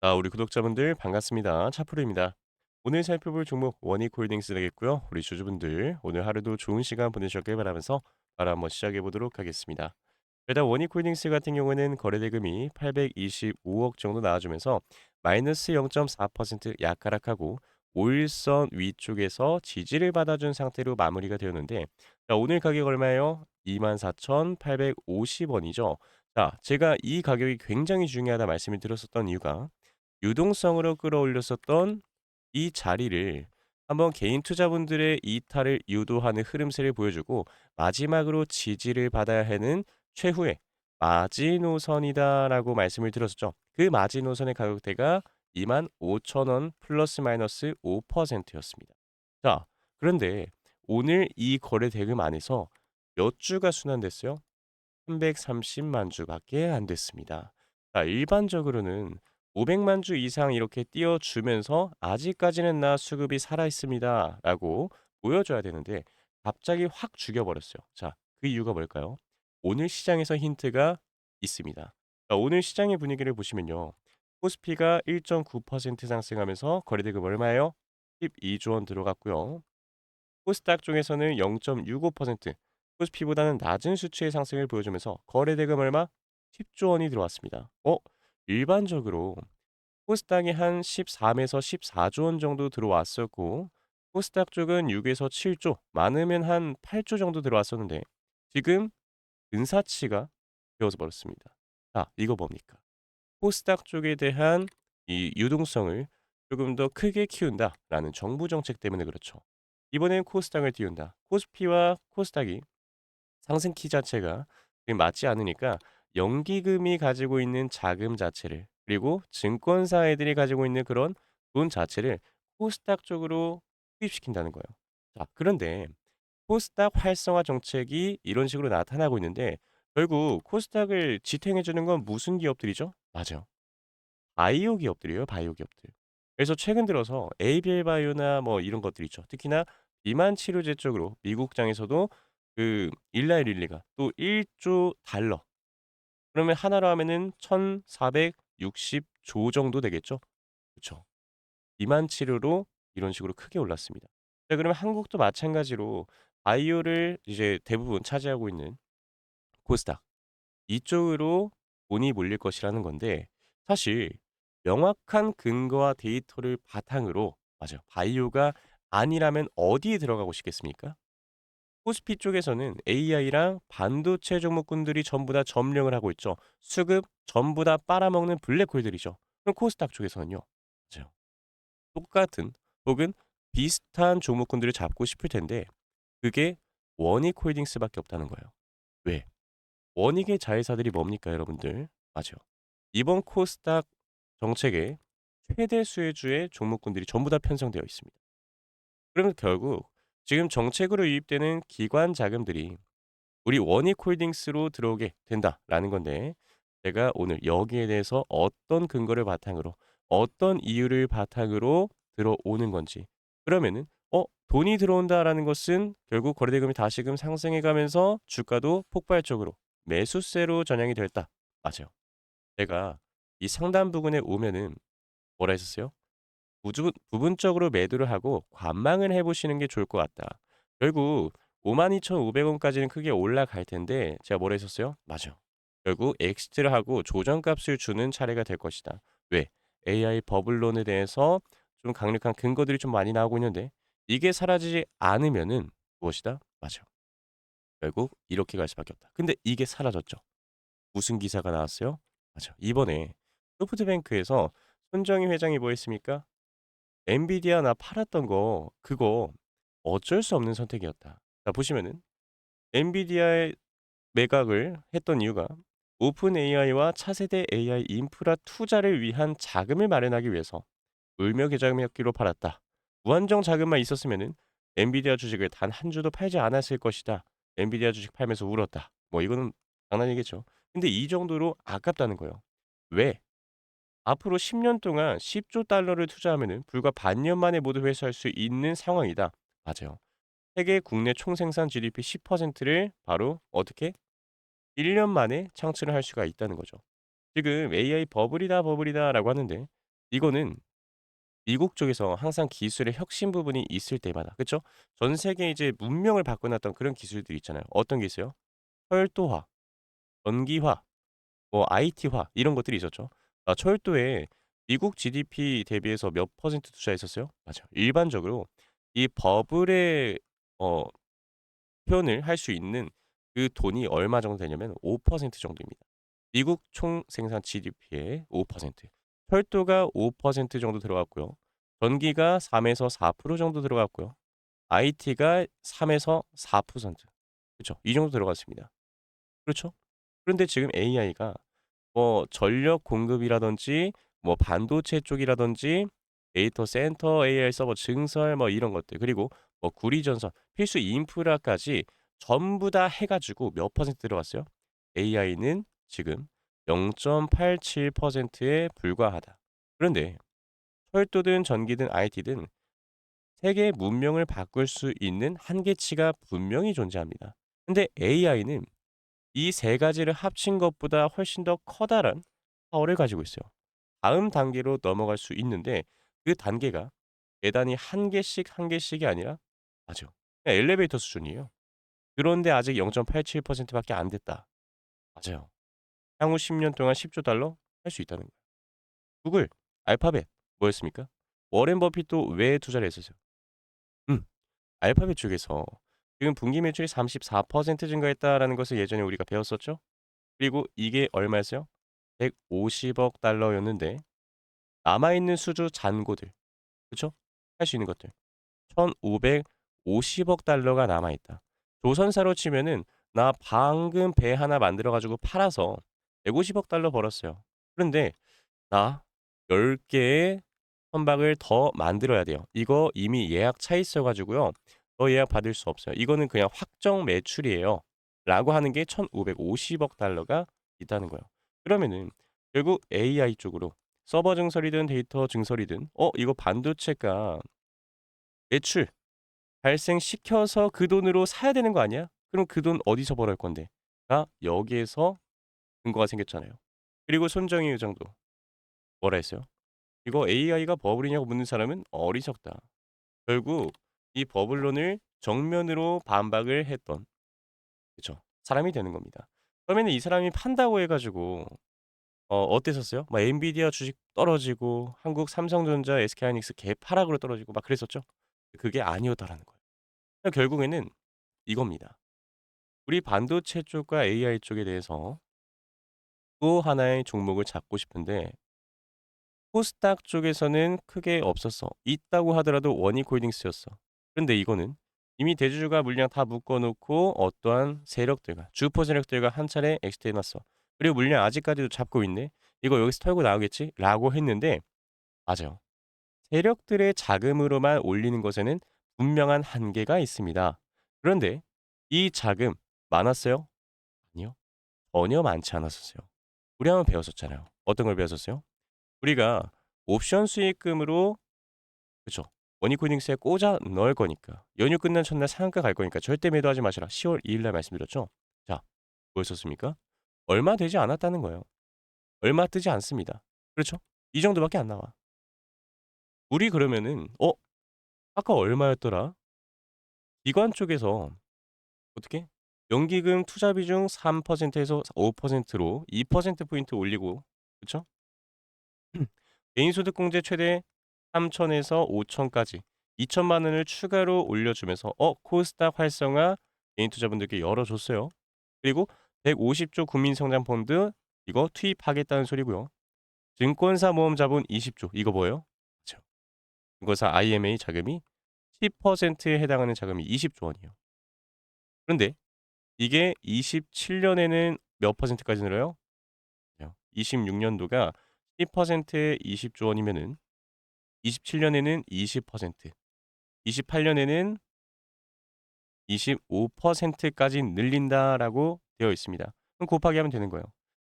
아, 우리 구독자분들 반갑습니다. 차프로입니다. 오늘 살펴볼 종목 원익홀딩스 되겠고요. 우리 주주분들 오늘 하루도 좋은 시간 보내셨길 바라면서 바로 한번 시작해 보도록 하겠습니다. 일단 원익홀딩스 같은 경우는 거래대금이 825억 정도 나와주면서 마이너스 0.4% 약하락하고 5일선 위쪽에서 지지를 받아준 상태로 마무리가 되었는데 자, 오늘 가격 얼마예요? 24,850원이죠. 자, 제가 이 가격이 굉장히 중요하다 말씀을 드렸었던 이유가 유동성으로 끌어올렸었던 이 자리를 한번 개인 투자분들의 이탈을 유도하는 흐름세를 보여주고 마지막으로 지지를 받아야 하는 최후의 마지노선이다라고 말씀을 드렸었죠. 그 마지노선의 가격대가 25,000원 플러스 마이너스 5%였습니다. 자, 그런데 오늘 이 거래 대금 안에서 몇 주가 순환됐어요? 330만 주밖에 안 됐습니다. 자, 일반적으로는 500만 주 이상 이렇게 띄워주면서 아직까지는 나 수급이 살아있습니다. 라고 보여줘야 되는데 갑자기 확 죽여버렸어요. 자, 그 이유가 뭘까요? 오늘 시장에서 힌트가 있습니다. 자, 오늘 시장의 분위기를 보시면요. 코스피가 1.9% 상승하면서 거래대금 얼마예요? 12조 원 들어갔고요. 코스닥 쪽에서는 0.65% 코스피보다는 낮은 수치의 상승을 보여주면서 거래대금 얼마? 10조 원이 들어왔습니다. 어? 일반적으로 코스닥이 한 13에서 14조 원 정도 들어왔었고 코스닥 쪽은 6에서 7조, 많으면 한 8조 정도 들어왔었는데 지금 근사치가 되어서 버렸습니다. 자, 이거 뭡니까? 코스닥 쪽에 대한 이 유동성을 조금 더 크게 키운다라는 정부 정책 때문에 그렇죠. 이번엔 코스닥을 띄운다. 코스피와 코스닥이 상승 키 자체가 맞지 않으니까 연기금이 가지고 있는 자금 자체를 그리고 증권사 애들이 가지고 있는 그런 돈 자체를 코스닥 쪽으로 투입시킨다는 거예요. 자, 그런데 코스닥 활성화 정책이 이런 식으로 나타나고 있는데 결국 코스닥을 지탱해 주는 건 무슨 기업들이죠? 맞아요. 바이오 기업들이에요, 바이오 기업들. 그래서 최근 들어서 에이비엘 바이오나 뭐 이런 것들 있죠. 특히나 비만 치료제 쪽으로 미국장에서도 그 일라이 릴리가 또 1조 달러. 그러면 하나로 하면은 1,460조 정도 되겠죠? 그쵸. 비만 치료로 이런 식으로 크게 올랐습니다. 자, 그러면 한국도 마찬가지로 바이오를 이제 대부분 차지하고 있는 코스닥 이쪽으로 돈이 몰릴 것이라는 건데 사실 명확한 근거와 데이터를 바탕으로 맞아요. 바이오가 아니라면 어디에 들어가고 싶겠습니까? 코스피 쪽에서는 AI랑 반도체 종목군들이 전부 다 점령을 하고 있죠. 수급 전부 다 빨아먹는 블랙홀들이죠. 그럼 코스닥 쪽에서는요. 맞아요. 똑같은 혹은 비슷한 종목군들을 잡고 싶을 텐데 그게 원익 홀딩스밖에 없다는 거예요. 왜? 원익의 자회사들이 뭡니까, 여러분들? 맞아요. 이번 코스닥 정책에 최대 수혜주의 종목군들이 전부 다 편성되어 있습니다. 그러면 결국 지금 정책으로 유입되는 기관 자금들이 우리 원익홀딩스로 들어오게 된다라는 건데 제가 오늘 여기에 대해서 어떤 근거를 바탕으로 어떤 이유를 바탕으로 들어오는 건지 그러면은 어 돈이 들어온다라는 것은 결국 거래대금이 다시금 상승해 가면서 주가도 폭발적으로 매수세로 전향이 됐다. 맞아요. 제가 이 상단 부근에 오면은 뭐라 했었어요? 부주, 부분적으로 매도를 하고 관망을 해보시는 게 좋을 것 같다. 결국 52,500원까지는 크게 올라갈 텐데 제가 뭐라 했었어요? 맞아. 결국 엑시트를 하고 조정값을 주는 차례가 될 것이다. 왜? AI 버블론에 대해서 좀 강력한 근거들이 좀 많이 나오고 있는데 이게 사라지지 않으면은 무엇이다? 맞아. 결국 이렇게 갈 수밖에 없다. 근데 이게 사라졌죠. 무슨 기사가 나왔어요? 맞아. 이번에 소프트뱅크에서 손정희 회장이 뭐 했습니까? 엔비디아 나 팔았던 거 그거 어쩔 수 없는 선택이었다. 자 보시면은 엔비디아의 매각을 했던 이유가 오픈 AI와 차세대 AI 인프라 투자를 위한 자금을 마련하기 위해서 울며 겨자먹기로 팔았다. 무한정 자금만 있었으면은 엔비디아 주식을 단 한 주도 팔지 않았을 것이다. 엔비디아 주식 팔면서 울었다. 뭐 이거는 장난이겠죠. 근데 이 정도로 아깝다는 거예요. 왜? 앞으로 10년 동안 10조 달러를 투자하면은 불과 반년 만에 모두 회수할 수 있는 상황이다. 맞아요. 세계 국내 총생산 GDP 10%를 바로 어떻게 1년 만에 창출을 할 수가 있다는 거죠. 지금 AI 버블이다 버블이다라고 하는데 이거는 미국 쪽에서 항상 기술의 혁신 부분이 있을 때마다 그쵸? 전 세계에 이제 문명을 바꿔 놨던 그런 기술들이 있잖아요. 어떤 게 있어요? 철도화, 전기화, 뭐 IT화 이런 것들이 있었죠. 아 철도에 미국 GDP 대비해서 몇 퍼센트 투자했었어요? 맞아요. 일반적으로 이 버블의 어 표현을 할 수 있는 그 돈이 얼마 정도 되냐면 5% 정도입니다. 미국 총 생산 GDP의 5%. 철도가 5% 정도 들어갔고요. 전기가 3에서 4% 정도 들어갔고요. IT가 3에서 4% 그쵸. 이 정도 들어갔습니다. 그렇죠? 그런데 지금 AI가 뭐 전력 공급이라든지 뭐 반도체 쪽이라든지 데이터 센터 AI 서버 증설 뭐 이런 것들 그리고 뭐 구리 전선 필수 인프라까지 전부 다 해 가지고 몇 퍼센트 들어갔어요? AI는 지금 0.87%에 불과하다. 그런데 철도든 전기든 IT든 세계의 문명을 바꿀 수 있는 한계치가 분명히 존재합니다. 근데 AI는 이 세 가지를 합친 것보다 훨씬 더 커다란 파워를 가지고 있어요. 다음 단계로 넘어갈 수 있는데 그 단계가 계단이 한 개씩 한 개씩이 아니라 맞아요. 그냥 엘리베이터 수준이에요. 그런데 아직 0.87% 밖에 안 됐다. 맞아요. 향후 10년 동안 10조 달러 할 수 있다는 거예요. 구글, 알파벳 뭐였습니까? 워렌 버핏도 왜 투자를 했었어요? 음, 알파벳 쪽에서 지금 분기 매출이 34% 증가했다라는 것을 예전에 우리가 배웠었죠? 그리고 이게 얼마였어요? 150억 달러였는데 남아있는 수주 잔고들, 그쵸? 할 수 있는 것들. 1,550억 달러가 남아있다. 조선사로 치면은 나 방금 배 하나 만들어가지고 팔아서 150억 달러 벌었어요. 그런데 나 10개의 선박을 더 만들어야 돼요. 이거 이미 예약 차 있어가지고요. 더 예약 받을 수 없어요. 이거는 그냥 확정 매출이에요. 라고 하는 게 1,550억 달러가 있다는 거예요. 그러면은 결국 AI 쪽으로 서버 증설이든 데이터 증설이든 어 이거 반도체가 매출 발생시켜서 그 돈으로 사야 되는 거 아니야? 그럼 그 돈 어디서 벌어올 건데? 가 여기에서 근거가 생겼잖아요. 그리고 손정희 의장도 뭐라 했어요? 이거 AI가 버블이냐고 묻는 사람은 어리석다. 결국 이 버블론을 정면으로 반박을 했던 그쵸 사람이 되는 겁니다. 그러면 이 사람이 판다고 해가지고 어 어땠었어요? 막 엔비디아 주식 떨어지고 한국 삼성전자, SK하이닉스 개파락으로 떨어지고 막 그랬었죠? 그게 아니었다라는 거예요. 그러니까 결국에는 이겁니다. 우리 반도체 쪽과 AI 쪽에 대해서 또 하나의 종목을 잡고 싶은데 코스닥 쪽에서는 크게 없었어. 있다고 하더라도 원익 홀딩스였어. 그런데 이거는 이미 대주주가 물량 다 묶어 놓고 어떠한 세력들과 주포 세력들과 한 차례 엑시트 해놨어. 그리고 물량 아직까지도 잡고 있네. 이거 여기서 털고 나오겠지? 라고 했는데 맞아요. 세력들의 자금으로만 올리는 것에는 분명한 한계가 있습니다. 그런데 이 자금 많았어요? 아니요. 전혀 많지 않았었어요. 우리 한번 배웠었잖아요. 어떤 걸 배웠었어요? 우리가 옵션 수익금으로 그쵸. 원익코딩스에 꽂아 넣을 거니까 연휴 끝난 첫날 상한가 갈 거니까 절대 매도하지 마시라. 10월 2일 날 말씀드렸죠. 자, 뭐였었습니까? 얼마 되지 않았다는 거예요. 얼마 뜨지 않습니다. 그렇죠? 이 정도밖에 안 나와. 우리 그러면은 어 아까 얼마였더라? 기관 쪽에서 어떻게 연기금 투자 비중 3%에서 5%로 2% 포인트 올리고 그쵸? 개인소득공제 최대 3천에서 5천까지 2천만 원을 추가로 올려주면서 어 코스닥 활성화 개인 투자분들께 열어줬어요. 그리고 150조 국민성장 펀드 이거 투입하겠다는 소리고요. 증권사 모험 자본 20조 이거 뭐예요? 그렇죠. 증권사 IMA 자금이 10%에 해당하는 자금이 20조 원이에요. 그런데 이게 27년에는 몇 퍼센트까지 늘어요? 26년도가 10%에 20조 원이면은 27년에는 20%, 28년에는 25%까지 늘린다라고 되어 있습니다. 그럼 곱하기 하면 되는 거예요.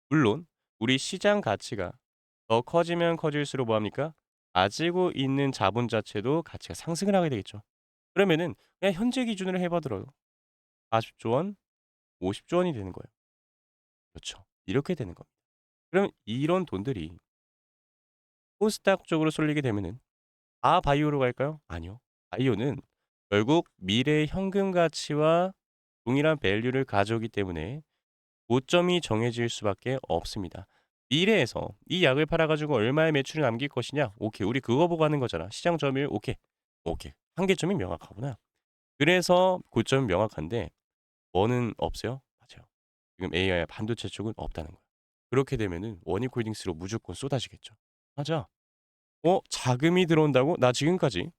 물론 우리 시장 가치가 더 커지면 커질수록 뭐 합니까? 가지고 있는 자본 자체도 가치가 상승을 하게 되겠죠. 그러면은 그냥 현재 기준으로 해 봐도 40조 원, 50조 원이 되는 거예요. 그렇죠. 이렇게 되는 겁니다. 그럼 이런 돈들이 코스닥 쪽으로 쏠리게 되면은 다 바이오로 갈까요? 아니요. 바이오는 결국 미래의 현금 가치와 동일한 밸류를 가져오기 때문에 고점이 정해질 수밖에 없습니다. 미래에서 이 약을 팔아가지고 얼마의 매출을 남길 것이냐? 오케이, 우리 그거 보고 하는 거잖아. 시장 점유율 오케이, 오케이. 한계점이 명확하구나. 그래서 고점이 명확한데 뭐는 없어요? 맞아요. 지금 AI 반도체 쪽은 없다는 거야. 그렇게 되면은 원익홀딩스로 무조건 쏟아지겠죠. 맞아. 어 자금이 들어온다고? 나 지금까지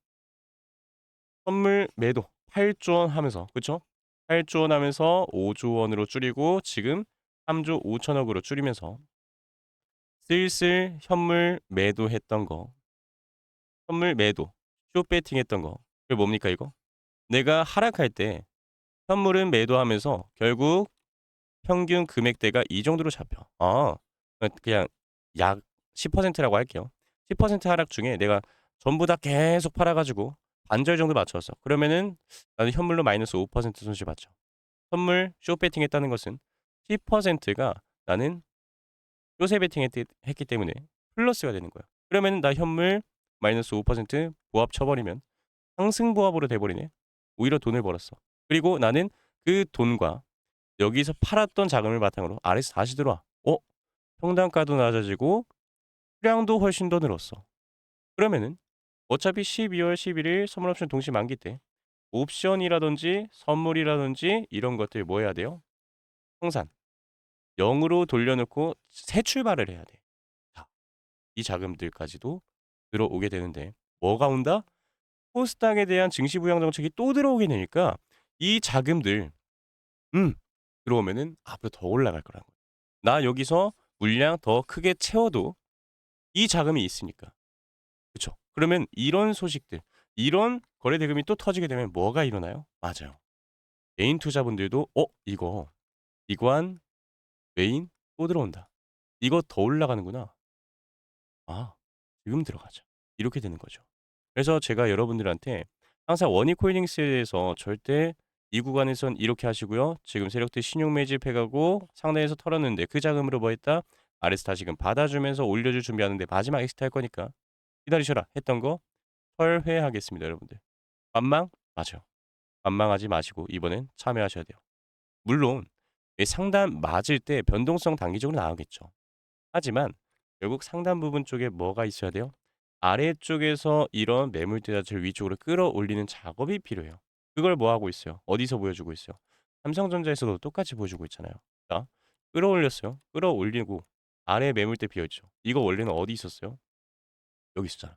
선물 매도 8조 원 하면서 그쵸? 8조 원 하면서 5조 원으로 줄이고 지금 3조 5천억으로 줄이면서 슬슬 현물 매도했던 거 현물 매도 쇼배팅 했던 거 그게 뭡니까 이거? 내가 하락할 때 현물은 매도하면서 결국 평균 금액대가 이 정도로 잡혀. 아, 그냥 약 10%라고 할게요. 10% 하락 중에 내가 전부 다 계속 팔아가지고 반절 정도 맞췄어. 그러면은 나는 현물로 마이너스 5% 손실 받죠. 선물 쇼 배팅 했다는 것은 10%가 나는 배팅 했, 했기 때문에 플러스가 되는 거야. 그러면 나 현물 마이너스 5% 보합 쳐버리면 상승 보합으로 돼버리네. 오히려 돈을 벌었어. 그리고 나는 그 돈과 여기서 팔았던 자금을 바탕으로 아래서 다시 들어와. 어? 평단가도 낮아지고 수량도 훨씬 더 늘었어. 그러면은 어차피 12월 11일 선물 옵션 동시 만기 때 옵션이라든지 선물이라든지 이런 것들 뭐 해야 돼요? 청산. 0으로 돌려놓고 새 출발을 해야 돼. 자, 이 자금들까지도 들어오게 되는데 뭐가 온다? 코스닥에 대한 증시 부양 정책이 또 들어오게 되니까 이 자금들 음 들어오면은 앞으로 더 올라갈 거라는 거예요. 나 여기서 물량 더 크게 채워도 이 자금이 있으니까. 그렇죠? 그러면 이런 소식들, 이런 거래 대금이 또 터지게 되면 뭐가 일어나요? 맞아요. 개인 투자분들도 어 이거 이관 메인 또 들어온다. 이거 더 올라가는구나. 아 지금 들어가자. 이렇게 되는 거죠. 그래서 제가 여러분들한테 항상 원익홀딩스에 대해서 절대 이 구간에선 이렇게 하시고요. 지금 세력들 신용 매집해가고 상단에서 털었는데 그 자금으로 뭐 했다? 아래서 다시금 받아주면서 올려줄 준비하는데 마지막 엑시트 할 거니까 기다리셔라 했던 거 철회하겠습니다, 여러분들. 반망? 맞아요. 반망하지 마시고 이번엔 참여하셔야 돼요. 물론 상단 맞을 때 변동성 단기적으로 나오겠죠. 하지만 결국 상단 부분 쪽에 뭐가 있어야 돼요? 아래쪽에서 이런 매물대 자체를 위쪽으로 끌어올리는 작업이 필요해요. 그걸 뭐 하고 있어요? 어디서 보여주고 있어요? 삼성전자에서도 똑같이 보여주고 있잖아요. 자, 끌어올렸어요. 끌어올리고 아래 매물대 비어 있죠. 이거 원래는 어디 있었어요? 여기 있었잖아.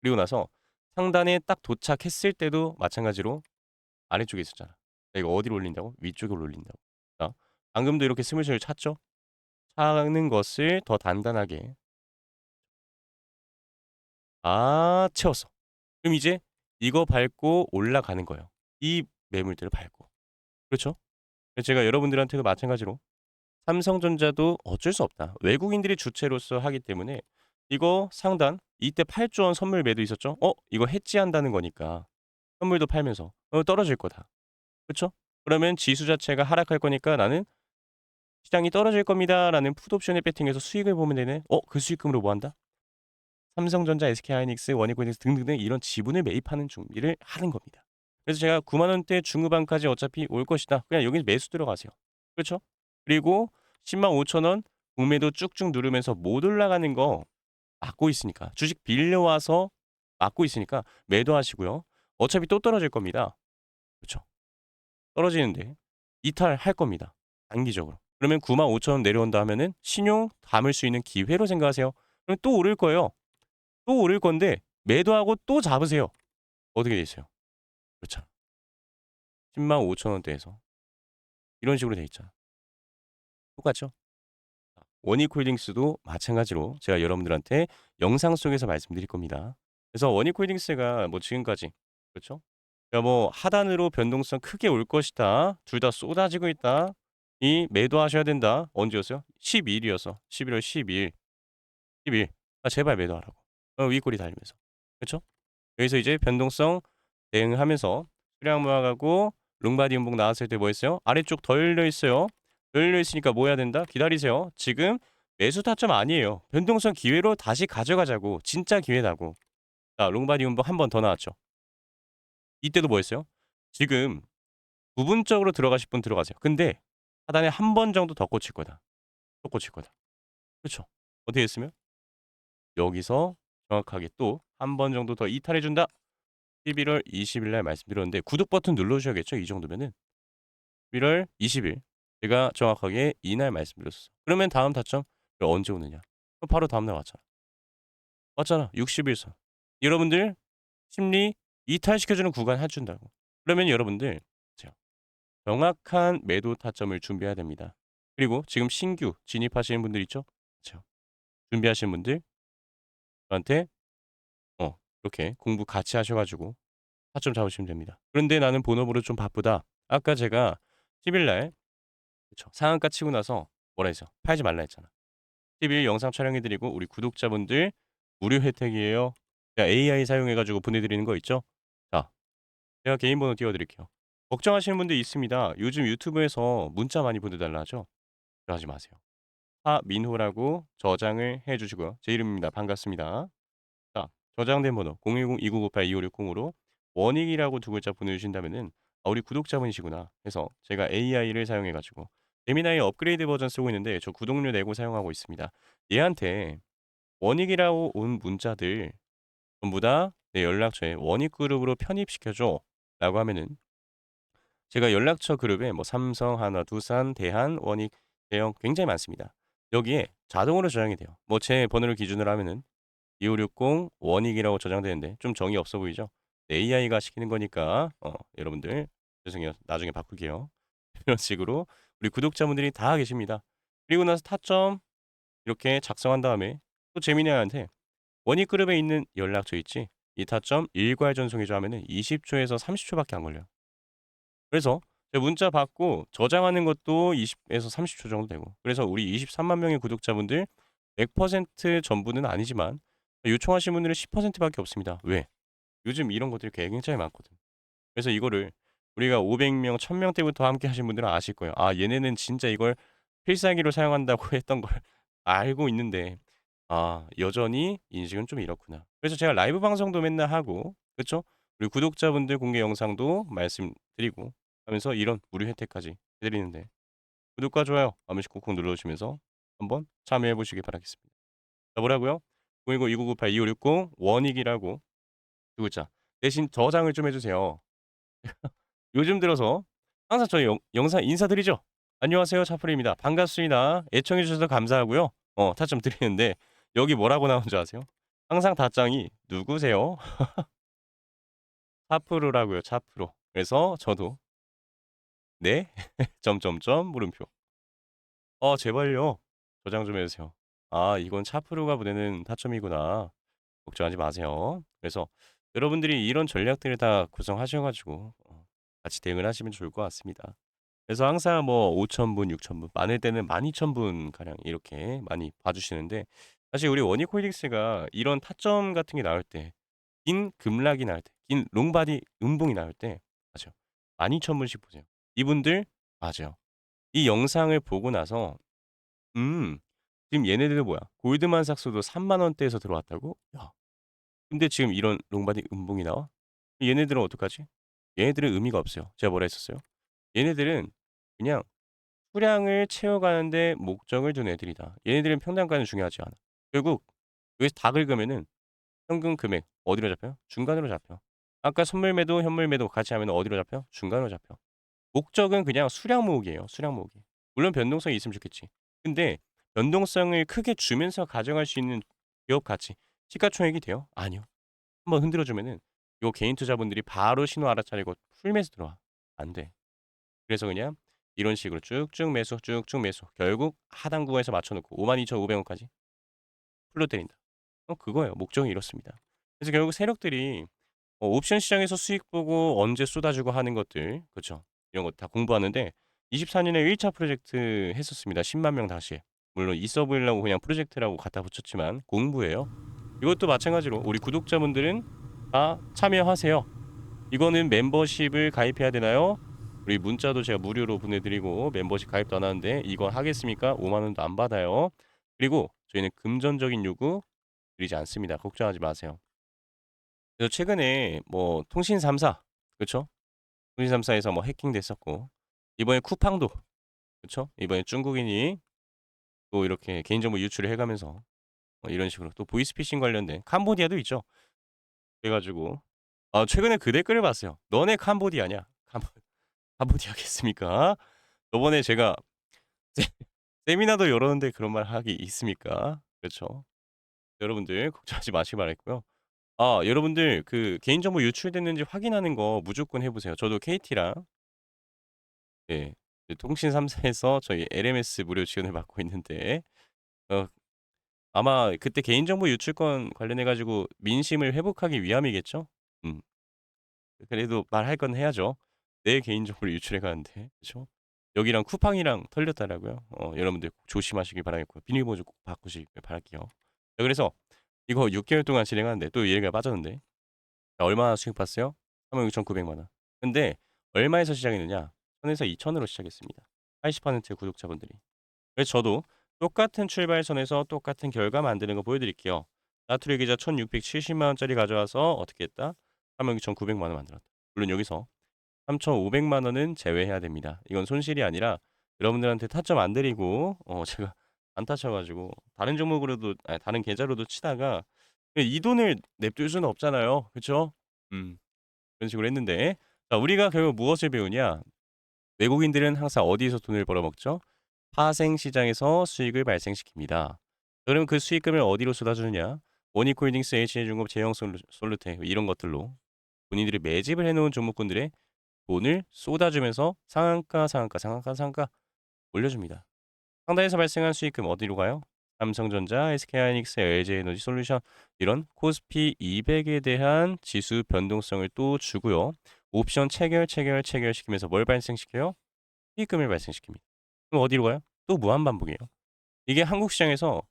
그리고 나서 상단에 딱 도착했을 때도 마찬가지로 아래쪽에 있었잖아. 이거 어디로 올린다고? 위쪽으로 올린다고. 자, 방금도 이렇게 스물스물 찼죠? 차는 것을 더 단단하게 아 채웠어. 그럼 이제 이거 밟고 올라가는 거예요. 이 매물대를 밟고. 그렇죠? 제가 여러분들한테도 마찬가지로 삼성전자도 어쩔 수 없다. 외국인들이 주체로서 하기 때문에 이거 상단 이때 8조 원 선물 매도 있었죠? 어? 이거 해지한다는 거니까 선물도 팔면서 어, 떨어질 거다. 그렇죠? 그러면 지수 자체가 하락할 거니까 나는 시장이 떨어질 겁니다라는 풋옵션에 배팅해서 수익을 보면 되네. 어? 그 수익금으로 뭐 한다? 삼성전자, SK하이닉스, 원익코인엑스 등등 이런 지분을 매입하는 준비를 하는 겁니다. 그래서 제가 9만 원대 중후반까지 어차피 올 것이다. 그냥 여기 매수 들어가세요. 그렇죠? 그리고 10만 5천 원 공매도 쭉쭉 누르면서 못 올라가는 거 막고 있으니까 주식 빌려와서 막고 있으니까 매도하시고요. 어차피 또 떨어질 겁니다. 그렇죠? 떨어지는데 이탈할 겁니다. 단기적으로. 그러면 9만 5천 원 내려온다 하면은 신용 담을 수 있는 기회로 생각하세요. 그럼 또 오를 거예요. 또 오를 건데 매도하고 또 잡으세요. 어떻게 돼 있어요? 그렇죠. 10만 5천 원대에서 이런 식으로 돼 있잖아. 똑같죠? 원익 홀딩스도 마찬가지로 제가 여러분들한테 영상 속에서 말씀드릴 겁니다. 그래서 원익 홀딩스가 뭐 지금까지 그렇죠? 그러니까 뭐 하단으로 변동성 크게 올 것이다. 둘 다 쏟아지고 있다. 이 매도하셔야 된다. 언제였어요? 12일이어서 11월 12일. 12일. 아, 제발 매도하라고. 어, 윗골이 달리면서. 그렇죠? 여기서 이제 변동성 대응하면서 수량 모아가고 롱바디 음봉 나왔을 때뭐 했어요? 아래쪽 더 열려 있어요. 더 열려 있으니까 뭐 해야 된다? 기다리세요. 지금 매수 타점 아니에요. 변동성 기회로 다시 가져가자고. 진짜 기회다고. 자, 롱바디 운봉 한 번 더 나왔죠. 이때도 뭐 했어요? 지금 부분적으로 들어가실 분 들어가세요. 근데 하단에 한 번 정도 더 꽂힐 거다. 또 꽂힐 거다. 그렇죠? 어떻게 했으면 여기서 정확하게 또 한 번 정도 더 이탈해 준다. 11월 20일 날 말씀드렸는데 구독 버튼 눌러 주셔야겠죠? 이 정도면은 11월 20일 제가 정확하게 이날 말씀드렸어. 그러면 다음 타점 언제 오느냐? 바로 다음 날 왔잖아. 왔잖아. 61선. 여러분들 심리 이탈시켜주는 구간 해준다고. 그러면 여러분들 자, 정확한 매도 타점을 준비해야 됩니다. 그리고 지금 신규 진입하시는 분들 있죠? 자, 준비하시는 분들 저한테 어 이렇게 공부 같이 하셔가지고 타점 잡으시면 됩니다. 그런데 나는 본업으로 좀 바쁘다. 아까 제가 10일 날 그쵸 상한가 치고 나서 뭐라 했어? 팔지 말라 했잖아. 10일 영상 촬영해드리고 우리 구독자분들 무료 혜택이에요. 제가 AI 사용해가지고 보내드리는 거 있죠? 자, 제가 개인 번호 띄워드릴게요. 걱정하시는 분들 있습니다. 요즘 유튜브에서 문자 많이 보내달라 하죠? 그러지 마세요. 하민호라고 저장을 해주시고요. 제 이름입니다. 반갑습니다. 자, 저장된 번호 010-2998-2560으로 원익이라고 두 글자 보내주신다면은 아, 우리 구독자분이시구나 해서 제가 AI를 사용해가지고 재미나의 업그레이드 버전 쓰고 있는데 저 구독료 내고 사용하고 있습니다. 얘한테 원익이라고 온 문자들 전부 다 내 연락처에 원익 그룹으로 편입시켜줘 라고 하면은 제가 연락처 그룹에 뭐 삼성, 하나, 두산, 대한, 원익, 대형 굉장히 많습니다. 여기에 자동으로 저장이 돼요. 뭐 제 번호를 기준으로 하면은 2560 원익이라고 저장되는데 좀 정이 없어 보이죠? AI가 시키는 거니까 어, 여러분들 죄송해요. 나중에 바꿀게요. 이런 식으로 우리 구독자분들이 다 계십니다. 그리고 나서 타점 이렇게 작성한 다음에 또 재미나한테 원익 그룹에 있는 연락처 있지? 이 타점 일괄 전송해줘 하면은 20초에서 30초밖에 안 걸려요. 그래서 제가 문자 받고 저장하는 것도 20에서 30초 정도 되고 그래서 우리 23만 명의 구독자분들 100% 전부는 아니지만 요청하신 분들은 10%밖에 없습니다. 왜? 요즘 이런 것들이 굉장히 많거든. 그래서 이거를 우리가 500명, 1000명 때부터 함께 하신 분들은 아실 거예요. 아, 얘네는 진짜 이걸 필살기로 사용한다고 했던 걸 알고 있는데 아, 여전히 인식은 좀 이렇구나. 그래서 제가 라이브 방송도 맨날 하고 그렇죠? 우리 구독자분들 공개 영상도 말씀드리고 하면서 이런 무료 혜택까지 해드리는데 구독과 좋아요 한 번씩 콕콕 눌러주시면서 한번 참여해 보시기 바라겠습니다. 자 뭐라고요? 010-2998-2560 원익이라고 두 글자 대신 저장을 좀 해주세요. 요즘 들어서 항상 저희 영, 영상 인사드리죠? 안녕하세요 차프리입니다. 반갑습니다. 애청해 주셔서 감사하고요. 어 타점 드리는데 여기 뭐라고 나온 줄 아세요? 항상 답장이 누구세요? 차프로라고요 차프로. 그래서 저도 네? 점점점 물음표. 어 제발요. 저장 좀 해주세요. 아 이건 차프로가 보내는 타점이구나. 걱정하지 마세요. 그래서 여러분들이 이런 전략들을 다 구성하셔 가지고 어 같이 대응을 하시면 좋을 것 같습니다. 그래서 항상 뭐 5,000분, 6,000분, 많을 때는 12,000분 가량 이렇게 많이 봐 주시는데 사실 우리 원익 홀딩스가 이런 타점 같은 게 나올 때 긴 급락이 나올 때, 긴 롱바디 음봉이 나올 때 맞아요. 12,000분씩 보세요. 이분들 맞아요. 이 영상을 보고 나서 음 지금 얘네들은 뭐야? 골드만 삭스도 3만 원대에서 들어왔다고? 야. 근데 지금 이런 롱바디 음봉이 나와? 얘네들은 어떡하지? 얘네들은 의미가 없어요. 제가 뭐라 했었어요? 얘네들은 그냥 수량을 채워가는데 목적을 둔 애들이다. 얘네들은 평단가는 중요하지 않아. 결국 여기서 다 긁으면은 현금 금액 어디로 잡혀요? 중간으로 잡혀. 아까 선물 매도, 현물 매도 같이 하면 어디로 잡혀? 중간으로 잡혀. 목적은 그냥 수량 모으기예요. 수량 모으기. 물론 변동성이 있으면 좋겠지. 근데 변동성을 크게 주면서 가져갈 수 있는 기업 가치, 시가총액이 돼요? 아니요. 한번 흔들어 주면은 요 개인 투자분들이 바로 신호 알아차리고 풀매수 들어와. 안 돼. 그래서 그냥 이런 식으로 쭉쭉 매수, 쭉쭉 매수. 결국 하단 구간에서 맞춰 놓고 52,500원까지 풀로 때린다. 어 그거예요. 목적이 이렇습니다. 그래서 결국 세력들이 어 옵션 시장에서 수익 보고 언제 쏟아주고 하는 것들 그쵸. 이런 거 다 공부하는데 24년에 1차 프로젝트 했었습니다. 10만 명 당시에. 물론 있어 보이려고 그냥 프로젝트라고 갖다 붙였지만 공부예요. 이것도 마찬가지로 우리 구독자분들은 다 참여하세요. 이거는 멤버십을 가입해야 되나요? 우리 문자도 제가 무료로 보내드리고 멤버십 가입도 안 하는데 이거 하겠습니까? 5만 원도 안 받아요. 그리고 저희는 금전적인 요구 드리지 않습니다. 걱정하지 마세요. 그래서 최근에 뭐 통신 3사 그쵸? 통신 3사에서 뭐 해킹됐었고 이번에 쿠팡도 그쵸? 이번에 중국인이 또 이렇게 개인정보 유출을 해가면서 뭐 이런 식으로 또 보이스피싱 관련된 캄보디아도 있죠. 그래 가지고 아 최근에 그 댓글을 봤어요. "너네 캄보디아냐?" 캄보 캄보디아겠습니까? 저번에 제가 세 세미나도 열었는데 그런 말 하기 있습니까? 그렇죠. 여러분들 걱정하지 마시기 바라겠고요. 아 여러분들 그 개인정보 유출됐는지 확인하는 거 무조건 해 보세요. 저도 KT랑 예그 통신 3사에서 저희 LMS 무료 지원을 받고 있는데 어 아마 그때 개인정보 유출권 관련해 가지고 민심을 회복하기 위함이겠죠? 음. 그래도 말할 건 해야죠. 내 개인정보를 유출해 가는데. 그쵸? 여기랑 쿠팡이랑 털렸더라고요. 어 여러분들 꼭 조심하시길 바라겠고요. 비밀번호 꼭 바꾸시길 바랄게요. 자 그래서 이거 6 개월 동안 진행하는데 또 얘기가 빠졌는데 자 얼마 수익 봤어요? 36,900만 원. 근데 얼마에서 시작했느냐? 1,000에서 2,000 으로 시작했습니다. 80%의 구독자분들이. 그래서 저도 똑같은 출발선에서 똑같은 결과 만드는 거 보여드릴게요. 나트리 기자 1,670만 원짜리 가져와서 어떻게 했다? 36,900만 원 만들었다. 물론 여기서 3,500만 원은 제외해야 됩니다. 이건 손실이 아니라 여러분들한테 타점 안 드리고 어 제가 안 타쳐가지고 다른 종목으로도 아니 다른 계좌로도 치다가 이 돈을 냅둘 수는 없잖아요. 그쵸? 음. 그런 식으로 했는데 자 우리가 결국 무엇을 배우냐? 외국인들은 항상 어디서 돈을 벌어먹죠? 파생 시장에서 수익을 발생시킵니다. 그럼 그 수익금을 어디로 쏟아주느냐? 모니콜딩스, HN중공업, 제형 솔루, 솔루테 이런 것들로 본인들이 매집을 해놓은 종목군들의 돈을 쏟아주면서 상한가, 상한가, 상한가, 상한가 올려줍니다. 상단에서 발생한 수익금 어디로 가요? 삼성전자, SK하이닉스, LG에너지 솔루션 이런 코스피 200에 대한 지수 변동성을 또 주고요. 옵션 체결, 체결, 체결시키면서 뭘 발생시켜요? 수익금을 발생시킵니다. 그럼 어디로 가요? 또 무한 반복이에요. 이게 한국 시장에서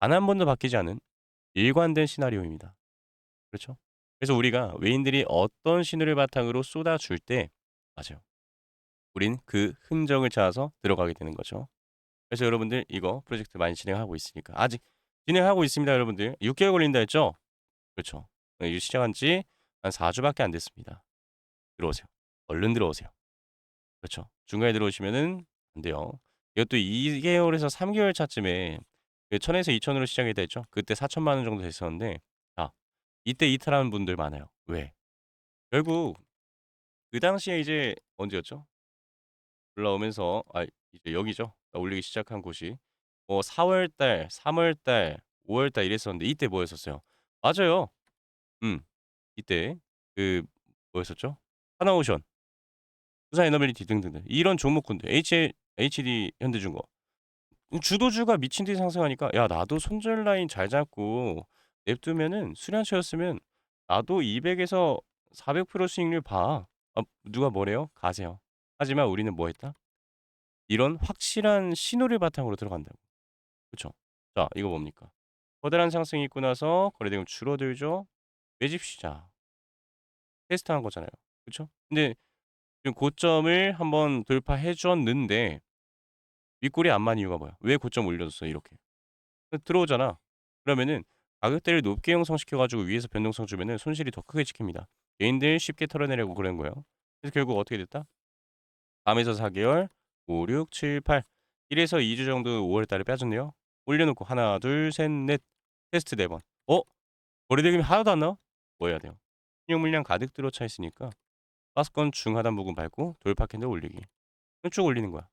단 한 번도 바뀌지 않은 일관된 시나리오입니다. 그렇죠? 그래서 우리가 외인들이 어떤 신호를 바탕으로 쏟아줄 때 맞아요. 우린 그 흔적을 찾아서 들어가게 되는 거죠. 그래서 여러분들 이거 프로젝트 많이 진행하고 있으니까 아직 진행하고 있습니다, 여러분들. 6개월 걸린다 했죠? 그렇죠. 이제 시작한 지 한 4주밖에 안 됐습니다. 들어오세요. 얼른 들어오세요. 그렇죠. 중간에 들어오시면은 안 돼요. 이것도 2개월에서 3개월 차쯤에 그 1000에서 2000으로 시작했다 했죠. 그때 4천만 원 정도 됐었는데 자, 이때 이탈하는 분들 많아요. 왜? 결국 그 당시에 이제 언제였죠? 올라오면서 아 이제 여기죠. 올리기 시작한 곳이 뭐 4월 달, 3월 달, 5월 달 이랬었는데 이때 뭐였었어요? 맞아요. 음. 이때 그 뭐였었죠? 하나오션, 두산에너빌리티 등등등 이런 종목군들 H HD 현대중공 주도주가 미친 듯이 상승하니까 야 나도 손절 라인 잘 잡고 냅두면은 수량처였으면 나도 200에서 400% 수익률 봐. 아, 누가 뭐래요? 가세요. 하지만 우리는 뭐 했다? 이런 확실한 신호를 바탕으로 들어간다고. 그쵸? 자, 이거 뭡니까? 커다란 상승이 있고 나서 거래대금 줄어들죠? 매집 시작. 테스트한 거잖아요. 그쵸? 근데 지금 고점을 한번 돌파해 줬는데 윗골이 안만 이유가 뭐야? 왜 고점 올려줬어 이렇게? 들어오잖아. 그러면은 가격대를 높게 형성시켜 가지고 위에서 변동성 주면은 손실이 더 크게 찍힙니다. 개인들 쉽게 털어내려고 그러는 거예요. 그래서 결국 어떻게 됐다? 밤에서 4개월, 5, 6, 7, 8 1에서 2주 정도 5월 달에 빠졌네요. 올려놓고 하나, 둘, 셋, 넷 테스트 4번. 어? 거래대금이 하나도 안 나와? 뭐 해야 돼요? 신용 물량 가득 들어차 있으니까 파스권 중하단 부분 밟고 돌파 캔들 올리기. 쭉 올리는 거야.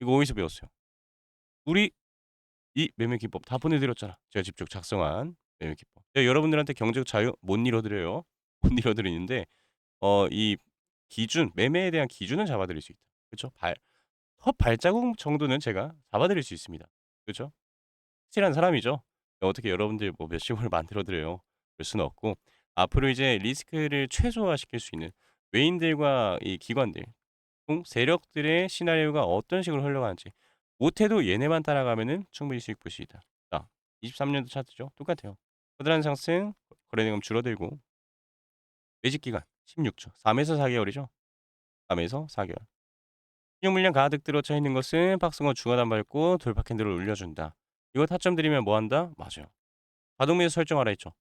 이거 어디서 배웠어요? 우리 이 매매 기법 다 보내드렸잖아. 제가 직접 작성한 매매 기법. 제가 여러분들한테 경제적 자유 못 잃어드려요. 못 잃어드리는데 어 이 기준 매매에 대한 기준은 잡아드릴 수 있다. 그렇죠? 발 첫 발자국 정도는 제가 잡아드릴 수 있습니다. 그렇죠? 확실한 사람이죠. 어떻게 여러분들 뭐 몇십억을 만들어 드려요. 그럴 수는 없고 앞으로 이제 리스크를 최소화시킬 수 있는 외인들과 이 기관들, 총 세력들의 시나리오가 어떤 식으로 흘러가는지 못해도 얘네만 따라가면은 충분히 수익 볼 수 있다. 자, 23년도 차트죠. 똑같아요. 커다란 상승, 거래대금 줄어들고 매직 기간 16초, 3에서 4개월이죠. 3에서 4개월. 신용 물량 가득 들어차 있는 것은 박스권 중하단 밟고 돌파 캔들을 올려준다. 이거 타점 들이면 뭐 한다? 맞아요. 자동 매수 설정하라 했죠.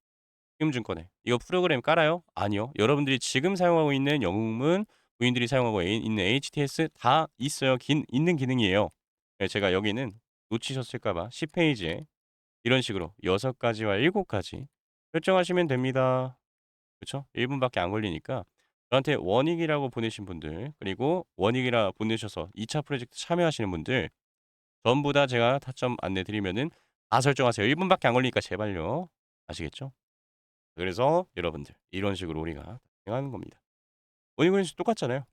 희금증권에. 이거 프로그램 깔아요? 아니요. 여러분들이 지금 사용하고 있는 영웅문, 부인들이 사용하고 에- 있는 HTS 다 있어요. 긴, 있는 기능이에요. 네, 제가 여기는 놓치셨을까봐 10페이지에 이런 식으로 6가지와 7가지 설정하시면 됩니다. 그쵸? 1분밖에 안 걸리니까 저한테 원익이라고 보내신 분들 그리고 원익이라 보내셔서 2차 프로젝트 참여하시는 분들 전부 다 제가 타점 안내 드리면은 다 설정하세요. 1분밖에 안 걸리니까 제발요. 아시겠죠? 그래서 여러분들 이런 식으로 우리가 진행하는 겁니다. 원익은 똑같잖아요.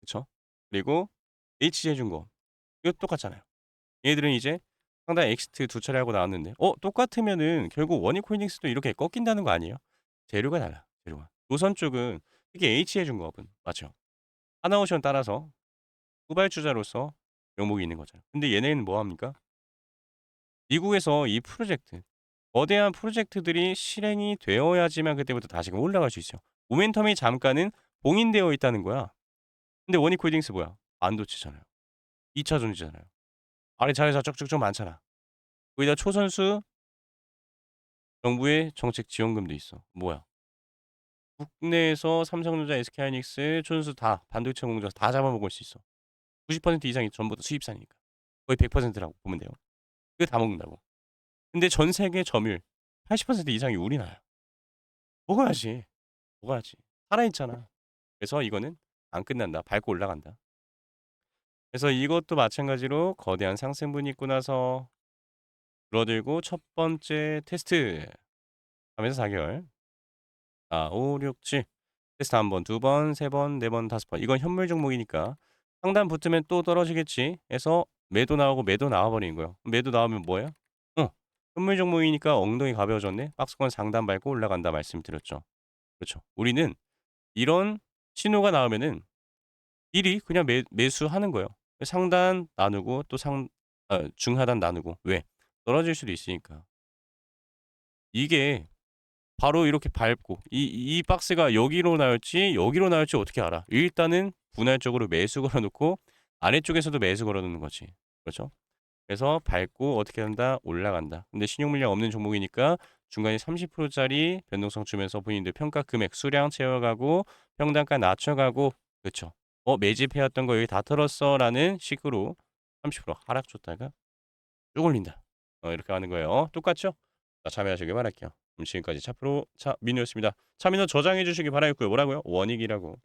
그쵸? 그리고 HJ중공 이거 똑같잖아요. 얘들은 이제 상당 엑시트 두 차례 하고 나왔는데 어 똑같으면은 결국 원익홀딩스도 이렇게 꺾인다는 거 아니에요? 재료가 달라. 재료가. 노선 쪽은 특히 H해중공업은 맞죠? 하나오션 따라서 후발주자로서 명목이 있는 거잖아요. 근데 얘네는 뭐 합니까? 미국에서 이 프로젝트 거대한 프로젝트들이 실행이 되어야지만 그때부터 다시금 올라갈 수 있어요. 모멘텀이 잠깐은 봉인되어 있다는 거야. 근데 원익홀딩스 뭐야? 반도체잖아요. 2차 전지잖아요. 아래 자회사 쭉쭉쭉 많잖아. 거기다 초선수 정부의 정책 지원금도 있어. 뭐야? 국내에서 삼성전자, SK하이닉스, 초선수 다 반도체 공장 다 잡아먹을 수 있어. 90% 이상이 전부 다 수입산이니까. 거의 100%라고 보면 돼요. 그거 다 먹는다고. 근데 전 세계 점유율 80% 이상이 우리나라야. 먹어야지. 먹어야지. 살아있잖아. 그래서 이거는 안 끝난다. 밟고 올라간다. 그래서 이것도 마찬가지로 거대한 상승분이 있고 나서 줄어들고 첫 번째 테스트 하면서 4개월. 아, 5, 6, 7. 테스트 한 번, 두 번, 세 번, 네 번, 다섯 번. 이건 현물 종목이니까 상단 붙으면 또 떨어지겠지. 해서 매도 나오고 매도 나와버리는 거예요. 매도 나오면 뭐예요? 어, 현물 종목이니까 엉덩이 가벼워졌네. 박스권 상단 밟고 올라간다 말씀드렸죠. 그렇죠. 우리는 이런 신호가 나오면은 미리 그냥 매, 매수하는 거예요. 상단 나누고 또 상, 아, 중하단 나누고. 왜? 떨어질 수도 있으니까. 이게 바로 이렇게 밟고 이, 이 박스가 여기로 나올지 여기로 나올지 어떻게 알아? 일단은 분할적으로 매수 걸어놓고 아래쪽에서도 매수 걸어놓는 거지. 그렇죠? 그래서 밟고 어떻게 한다? 올라간다. 근데 신용물량 없는 종목이니까 중간에 30%짜리 변동성 주면서 본인들 평가 금액 수량 채워가고 평단가 낮춰가고 그렇죠? 어 매집해왔던 거 여기 다 털었어라는 식으로 30% 하락 줬다가 쭉 올린다. 어, 이렇게 하는 거예요. 똑같죠? 자, 참여하시길 바랄게요. 그럼 지금까지 차프로 차민우였습니다. 차민우 저장해 주시기 바라겠고요. 뭐라고요? 원익이라고.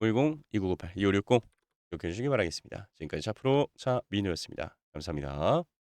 510 2998 2560 이렇게 해주시기 바라겠습니다. 지금까지 차프로 차민우였습니다. 감사합니다.